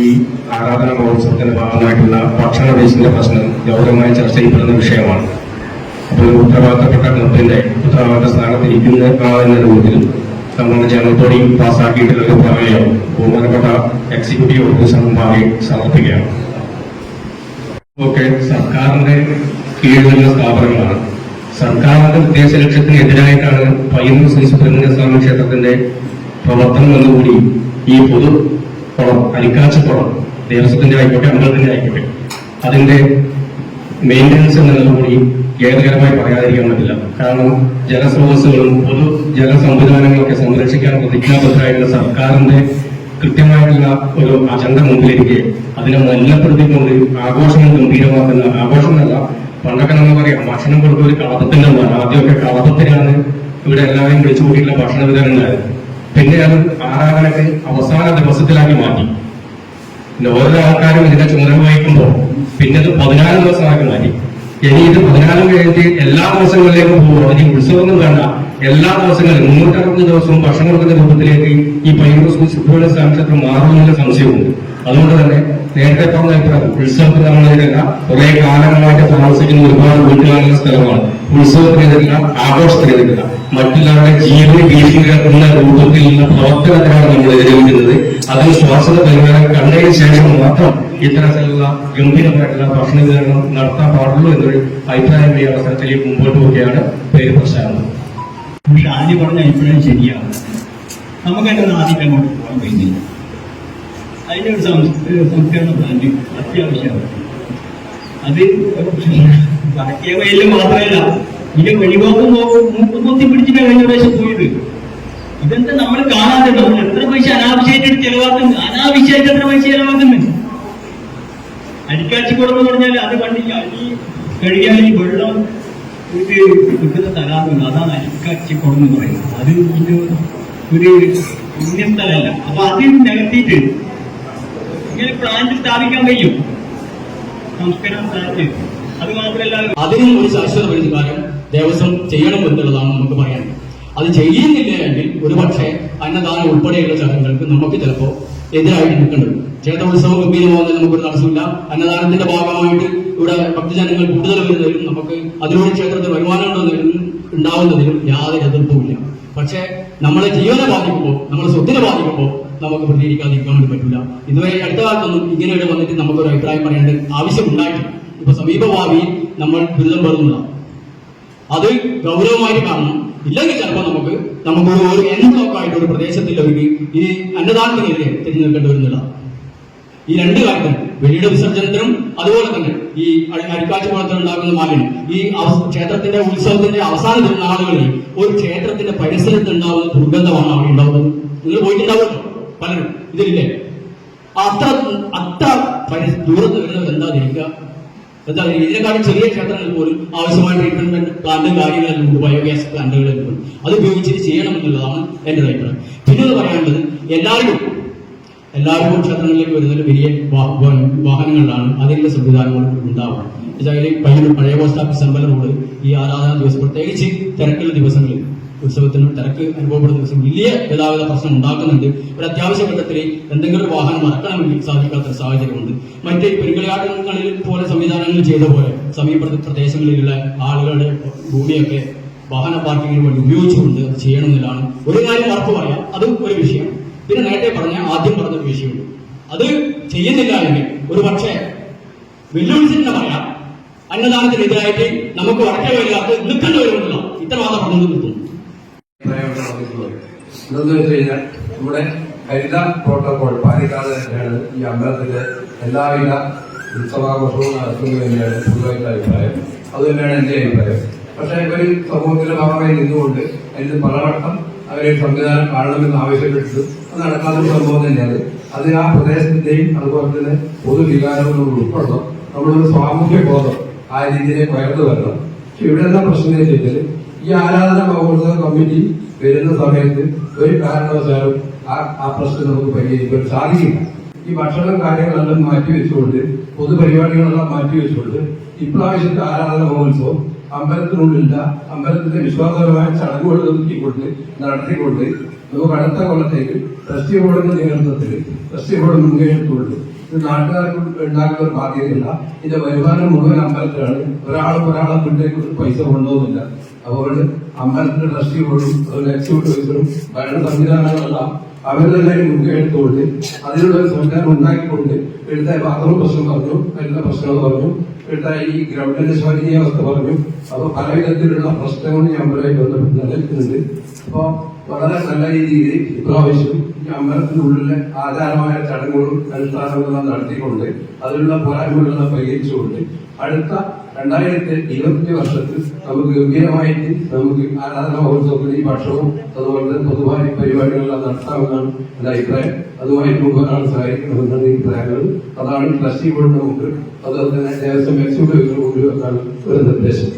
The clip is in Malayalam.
ഈ ആരാധന മഹോത്സവത്തിന്റെ ഭാഗമായിട്ടുള്ള ഭക്ഷണ വേസ്റ്റിന്റെ പ്രശ്നം ഗൗരവമായി ചർച്ച ചെയ്യപ്പെടുന്ന വിഷയമാണ്. അപ്പോൾ ഉത്തരവാദിത്തപ്പെട്ട ക്ലബിന്റെ ഉത്തരവാദിത്ത സ്ഥാനത്ത് ഇരിക്കുന്ന എന്ന രൂപത്തിൽ നമ്മുടെ ജനത്തോടെ പാസ്സാക്കിയിട്ടുള്ള ഒരു പ്രമേയം ബഹുമാനപ്പെട്ട എക്സിക്യൂട്ടീവ് ഓഫീസർ മുമ്പാകെ സമർപ്പിക്കുകയാണ്. സർക്കാരിന്റെ കീഴിലുള്ള സ്ഥാപനങ്ങളാണ്. സർക്കാരിന്റെ ഉദ്ദേശ ലക്ഷ്യത്തിന് എതിരായിട്ടാണ് പയ്യന്നൂർ ശ്രീ സുബ്രഹ്മണ്യ സ്വാമി ക്ഷേത്രത്തിന്റെ പ്രവർത്തനം എന്നുകൂടി ഈ പൊതു കുളം അരിക്കാച്ച കുളം ദേവസ്വത്തിന്റെ ആയിക്കോട്ടെ അമ്പലത്തിന്റെ ആയിക്കോട്ടെ. അതിന്റെ മെയിന്റനൻസ് എന്നുള്ളതുകൂടി ഖേദകരമായി പറയാതിരിക്കാൻ പറ്റില്ല. കാരണം ജലസ്രോതസ്സുകളും പൊതു ജല സംവിധാനങ്ങളൊക്കെ സംരക്ഷിക്കാൻ പ്രതിജ്ഞാബദ്ധമായിട്ടുള്ള സർക്കാരിന്റെ കൃത്യമായിട്ടുള്ള ഒരു അജണ്ട മുമ്പിലിരിക്കെ അതിനെ മല്ലപ്പെടുത്തിക്കൊണ്ട് ആഘോഷങ്ങൾ ഗംഭീരമാക്കുന്ന ആഘോഷമല്ല പണ്ടൊക്കെ നമ്മൾ പറയാം ഭക്ഷണം കൊടുത്ത ഒരു കളപ്പത്തിന്റെ ആദ്യമൊക്കെ കളപ്പത്തിനാണ് ഇവിടെ എല്ലാവരും വിളിച്ചു കൂട്ടിയിട്ടുള്ള ഭക്ഷണ വിതരണം പിന്നെ അത് ആറാകണക്ക് അവസാന ദിവസത്തിലാക്കി മാറ്റി. പിന്നെ ഓരോ ആൾക്കാരും ഇതിന്റെ ചുമതല വഹിക്കുമ്പോൾ പിന്നെ ഇത് പതിനാല് ദിവസമാക്കി മാറ്റി. ഇനി ഇത് പതിനാലും കഴിഞ്ഞിട്ട് എല്ലാ ദിവസങ്ങളിലേക്കും പോകുമ്പോൾ അതിന് ഉത്സവമൊന്നും വേണ്ട. എല്ലാ ദിവസങ്ങളിലും മുന്നൂറ്ററുപത് ദിവസവും ഭക്ഷണം കൊടുക്കുന്ന രൂപത്തിലേക്ക് ഈ പയ്യൂർ ഫുട്ബോൾ സ്ഥാനക്ഷേത്രം മാറുമെന്നുള്ള സംശയമുണ്ട് അതുകൊണ്ട് തന്നെ നേരത്തെ പറഞ്ഞ ഉത്സവത്തിന് എതിരല്ല കുറെ കാലങ്ങളായിട്ട് താമസിക്കുന്ന ഒരുപാട് വീട്ടുകാരുടെ സ്ഥലമാണ്. ഉത്സവത്തിന് എതിരില്ല ആഘോഷത്തിന് എതിരില്ല മറ്റുള്ളവരുടെ ജീവന രൂപത്തിൽ രൂപത്തിലുള്ള പ്രവർത്തനത്തിനാണ് നമ്മൾ എതിരേൽക്കുന്നത് അതിന് ശ്വാസത പരിഹാരം കണ്ടതിന് ശേഷം മാത്രം ഇത്തരത്തിലുള്ള ഗംഭീരമായിട്ടുള്ള ഭക്ഷണ വിതരണം നടത്താൻ പാടുള്ളൂ എന്നൊരു അഭിപ്രായം ഈ അവസരത്തിലേക്ക് മുമ്പോട്ട് പോവുകയാണ് പേര് പ്രശാന്ത്. പക്ഷെ ആദ്യം പറഞ്ഞ അഭിപ്രായം ശരിയാണ്. നമുക്ക് എന്നെ ആദ്യം അങ്ങോട്ട് പോകാൻ കഴിയുന്നില്ല ഒരു സംസ്കരണ പ്ലാന്റ് അത്യാവശ്യമാണ്. അത് മാത്രമല്ല. ഇതിന്റെ വെളിവാക്കും മൂക്കും പൊത്തി പിടിച്ചിട്ട് കഴിഞ്ഞ പ്രാവശ്യം പോയത്. ഇതെന്താ നമ്മൾ കാണാതെ നമ്മൾ എത്ര പൈസ അനാവശ്യമായിട്ട് ചെലവാക്കുന്നു? അനാവശ്യമായിട്ട് എത്ര പൈസ ചെലവാക്കുന്നു? അരിക്കാച്ചിക്കുളം എന്ന് പറഞ്ഞാൽ അത് കണ്ടില്ല ഈ കഴിയാൻ ഈ വെള്ളം കിട്ടുന്ന തലാറുണ്ട് അതാണ് അരിക്കാച്ചിക്കുളം എന്ന് പറയുന്നത്. അത് ഒരു പുണ്യ സ്ഥലമല്ല അപ്പൊ അത് നികത്തിയിട്ട് ഇങ്ങനെ പ്ലാന്റ് സ്ഥാപിക്കാൻ കഴിയും? സംസ്കരണം അത് മാത്രമല്ല അതിനും ഒരു ശാശ്വത പരിഹാരം ദേവസ്വം ചെയ്യണം എന്നുള്ളതാണ് നമുക്ക് പറയാൻ. അത് ചെയ്യുന്നില്ല എങ്കിൽ ഒരുപക്ഷെ അന്നദാനം ഉൾപ്പെടെയുള്ള ചടങ്ങുകൾക്ക് നമുക്ക് ചിലപ്പോ എതിരായിട്ട് നിൽക്കേണ്ടത് ക്ഷേത്രോത്സവം ഗംഭീരമാകുന്നതിന് നമുക്കൊരു തടസ്സമില്ല. അന്നദാനത്തിന്റെ ഭാഗമായിട്ട് ഇവിടെ ഭക്തജനങ്ങൾ കൂടുതൽ വരുന്നതിലും നമുക്ക് അതിലൂടെ ക്ഷേത്രത്തിൽ വരുമാനം ഉണ്ടെന്നതിലും ഉണ്ടാവുന്നതിലും യാതൊരു എതിർപ്പുമില്ല. പക്ഷേ നമ്മളെ ജീവനെ ബാധിക്കുമ്പോൾ നമ്മളെ സ്വത്തിനെ ബാധിക്കുമ്പോൾ നമുക്ക് പ്രതികരിക്കാതിരിക്കാൻ വേണ്ടി പറ്റില്ല ഇതുവരെ അടുത്ത കാലത്തൊന്നും ഇങ്ങനെയൊക്കെ വന്നിട്ട് നമുക്കൊരു അഭിപ്രായം പറയേണ്ട ആവശ്യം ആവശ്യമുണ്ടായിട്ടില്ല. ഇപ്പൊ സമീപഭാവിയിൽ നമ്മൾ ദുരിതം പെടുന്നതാണ് അത് ഗൗരവമായിട്ട് കാണണം. ഇല്ലെങ്കിൽ ചിലപ്പോൾ നമുക്ക് നമുക്ക് ഒരു എൻ ബ്ലോക്ക് ഒരു പ്രദേശത്തിൽ ഒരു ഈ അന്നദാനത്തിനെതിരെ തിരിഞ്ഞു നിൽക്കേണ്ടി വരുന്നില്ല. ഈ രണ്ട് കാര്യത്തിനും വെളിയുടെ വിസർജനത്തിനും അതുപോലെ തന്നെ ഈ അരിക്കാച്ചു കുളത്തിൽ ഉണ്ടാകുന്ന മാലിന്യം ഈ ക്ഷേത്രത്തിന്റെ ഉത്സവത്തിന്റെ അവസാന നാളുകളിൽ ഒരു ക്ഷേത്രത്തിന്റെ പരിസരത്ത് ഉണ്ടാകുന്ന ദുർഗന്ധമാണ് അവിടെ ഉണ്ടാവുന്നത്. നിങ്ങൾ പോയിട്ടുണ്ടാവുമല്ലോ. പലരും ഇതിലില്ലേ? അത്ര അത്ര ദൂരത്ത് വരുന്നത് എന്താ ധരിക്കുക എന്താ ഇതിനെക്കാളും ചെറിയ ക്ഷേത്രങ്ങളിൽ പോലും ആവശ്യമായ ട്രീറ്റ്മെന്റ് പ്ലാന്റും കാര്യങ്ങളെല്ലാം ഉണ്ട് ബയോഗ്യാസ് പ്ലാന്റുകളെല്ലാം ഉണ്ട് അത് ഉപയോഗിച്ചിട്ട് ചെയ്യണമെന്നുള്ളതാണ് എന്റെ അഭിപ്രായം. പിന്നെ പറയാനുള്ളത് എല്ലാവരും എല്ലാവർക്കും ക്ഷേത്രങ്ങളിലേക്ക് വരുന്ന വലിയ വാഹനങ്ങളിലാണ് അതിന്റെ സംവിധാനങ്ങൾ ഉണ്ടാവുക. പഴയ പോസ്റ്റ് ഓഫീസ് അമ്പലം റോഡ് ഈ ആരാധന ദിവസം പ്രത്യേകിച്ച് തിരക്കുള്ള ദിവസങ്ങളിൽ ഉത്സവത്തിന് തിരക്ക് അനുഭവപ്പെടുന്ന ദിവസം വലിയ ഗതാഗത പ്രശ്നം ഉണ്ടാക്കുന്നുണ്ട്. ഒരു അത്യാവശ്യ ഘട്ടത്തിൽ എന്തെങ്കിലും ഒരു വാഹനം മറക്കണമെങ്കിൽ സാധിക്കാത്ത സാഹചര്യമുണ്ട്. മറ്റ് പെരുകളിയാട്ടങ്ങളിൽ പോലെ സംവിധാനങ്ങൾ ചെയ്ത പോലെ സമീപ പ്രദേശങ്ങളിലുള്ള ആളുകളുടെ ഭൂമിയൊക്കെ വാഹന പാർക്കിങ്ങിന് വേണ്ടി ഉപയോഗിച്ചുകൊണ്ട് അത് ചെയ്യണമെന്നില്ലാണ് ഒരു കാര്യം ഉറപ്പ് പറയാം അതും ഒരു വിഷയം പിന്നെ നേരത്തെ പറഞ്ഞ ആദ്യം പറഞ്ഞ ഒരു വിഷയമുണ്ട്. അത് ചെയ്യുന്നില്ല എങ്കിൽ ഒരു പക്ഷേ വെല്ലുവിളിച്ചിട്ട് പറയാം. അന്നദാനത്തിനെതിരായിട്ട് നമുക്ക് വടക്കേ വരികൾക്ക് നിൽക്കേണ്ടി വരുമെന്നില്ല ഇത്ര മാത്രം പറഞ്ഞു പറഞ്ഞിട്ടുള്ളത് എന്താന്ന് വെച്ച് കഴിഞ്ഞാൽ നമ്മുടെ ഹരിത പ്രോട്ടോകോൾ പാലിക്കാതെ തന്നെയാണ് ഈ അമ്പലത്തിലെ എല്ലാവിധ ഉത്സവാഘോഷവും നടത്തുന്നത് തന്നെയാണ് പൊതുവായിട്ടുള്ള അഭിപ്രായം. അത് തന്നെയാണ് എന്റെ അഭിപ്രായം. പക്ഷെ ഒരു സമൂഹത്തിന്റെ ഭാഗമായി നിന്നുകൊണ്ട് അതിന് പലവട്ടം അവരെ സംവിധാനം കാണണമെന്ന് ആവശ്യപ്പെട്ടത് അത് നടക്കാത്ത ഒരു സംഭവം തന്നെയാണ്. അത് ആ പ്രദേശത്തിന്റെയും അതുപോലെ തന്നെ പൊതുവികാരവും നമ്മൾ ഉൾപ്പെടണം നമ്മളൊരു സാമൂഹ്യ ബോധം ആ രീതിയിലേക്ക് ഉയർന്നു വരണം. പക്ഷെ ഇവിടെ എന്താ പ്രശ്നം എന്ന് വെച്ചാൽ ഈ ആരാധന മഹോത്സവ കമ്മിറ്റി വരുന്ന സമയത്ത് ഒരു കാരണവശാലും ആ ആ പ്രശ്നം നമുക്ക് പരിഹരിക്കാൻ സാധിക്കില്ല. ഈ ഭക്ഷണം കാര്യങ്ങളെല്ലാം മാറ്റിവെച്ചുകൊണ്ട് പൊതുപരിപാടികളെല്ലാം മാറ്റിവെച്ചുകൊണ്ട് ഇപ്രാവശ്യത്തെ ആരാധന മഹോത്സവം അമ്പലത്തിനുള്ളില്ല അമ്പലത്തിന്റെ വിശ്വാസപരമായ ചടങ്ങുകൾ ഒതുക്കിക്കൊണ്ട് നടത്തിക്കൊണ്ട് നമുക്ക് അടുത്ത കൊല്ലത്തേക്ക് ട്രസ്റ്റി ബോർഡിന്റെ നേതൃത്വത്തിൽ ട്രസ്റ്റി ബോർഡ് മുൻകൈയെടുത്തുകൊണ്ട് ഇത് നാട്ടുകാർക്ക് ഉണ്ടാക്കുന്ന ഒരു ബാധ്യതയില്ല ഇതിന്റെ വരുമാനം മുഴുവൻ അമ്പലത്തിലാണ്. ഒരാളും ഒരാളെ വീട്ടിലേക്ക് പൈസ കൊണ്ടുപോകുന്നില്ല. അതുകൊണ്ട് അമ്പലത്തിന്റെ ട്രസ്റ്റി ബോർഡും അതുപോലെ എക്സിക്യൂട്ടീവ്സും ഭരണ സംവിധാനങ്ങളെല്ലാം തന്നെ മുൻകൈയെടുത്തുകൊണ്ട് അതിനുള്ള ഒരു സംവിധാനം ഉണ്ടാക്കിക്കൊണ്ട് എഴുത്തായ ബാത്റൂം പ്രശ്നം പറഞ്ഞു എല്ലാ പ്രശ്നങ്ങൾ പറഞ്ഞു ഇവിടുത്തെ ഈ ഗ്രൗണ്ടിന്റെ ശോചനീയാവസ്ഥ പറഞ്ഞു. അപ്പോൾ പല വിധത്തിലുള്ള ഈ അമ്പലമായി ബന്ധപ്പെട്ട് നിലനിൽക്കുന്നുണ്ട്. അപ്പൊ വളരെ നല്ല രീതിയിൽ ഇപ്രാവശ്യം ഈ അമ്പലത്തിനുള്ളിലെ ആചാരമായ ചടങ്ങുകളും അനുഷ്ഠാനങ്ങളും നടത്തിക്കൊണ്ട് അതിലുള്ള പോരായ്മകളെല്ലാം പരിഹരിച്ചുകൊണ്ട് അടുത്ത രണ്ടായിരത്തി ഇരുപത്തി വർഷത്തിൽ നമുക്ക് ഗംഭീരമായിട്ട് നമുക്ക് ആരാധന മഹോത്സവത്തിൽ ഈ ഭക്ഷണവും അതുപോലെ പൊതുവായ പരിപാടികളെല്ലാം നടത്താമെന്നാണ് എന്റെ അഭിപ്രായം. അതുമായി മുമ്പോട്ടാണ് സഹായിക്കണമെന്നാണ് ഈ അഭിപ്രായങ്ങൾ. അതാണ് ട്രസ്റ്റി ബോർഡ് നമുക്ക് അതുപോലെ തന്നെ ദേവസ്വം എക്സിക്യൂട്ടീവ് കൊണ്ടുവെക്കാണ് ഒരു നിർദ്ദേശം.